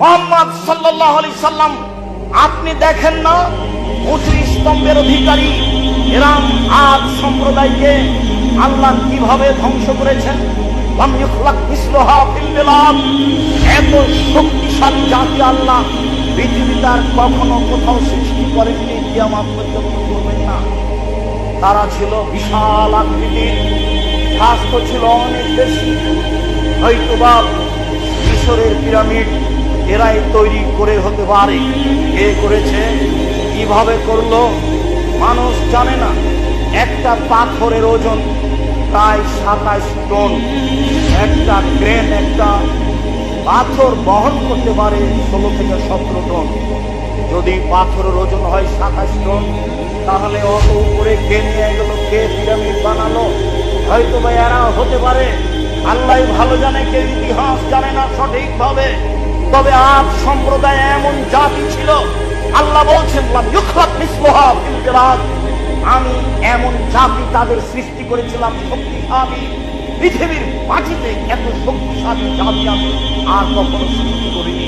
মোহাম্মদ সাল্লাহ সাল্লাম, আপনি দেখেন না? উঁচু স্তম্ভের অধিকারী। এরাম আজ সম্প্রদায়কে আল্লাহ কীভাবে ধ্বংস করেছেন। এত শক্তিশালী জাতি আল্লাহ কখনো কোথাও সৃষ্টি করেননি করবেন না। তারা ছিল বিশাল আকৃতির। স্বাস্থ্য ছিল অনেক বেশি। হয়তোবা মিশরের পিরামিড এরাই তৈরি করে হতে পারে। কে করেছে? কীভাবে করল? মানুষ জানে না। একটা পাথরের ওজন প্রায় সাতাশ টন। একটা ক্রেন, একটা পাথর বহন করতে পারে ষোলো থেকে সতেরো টন। যদি পাথরের ওজন হয় সাতাশ টন, তাহলে অত উপরে কে নিয়ে গেল? কে পিরামিড বানালো? হয়তো বা এরা হতে পারে। আল্লাহ ভালো জানে, কে ইতিহাস জানে না সঠিকভাবে। তবে আজ সম্প্রদায় এমন জাতি ছিল, আল্লাহ বলছেন। আমি এমন জাতি তাদের সৃষ্টি করেছিলাম, শক্তিশালী পৃথিবীর মাটিতে এত শক্তিশালী জাতি আমি আর কখনো সৃষ্টি করিনি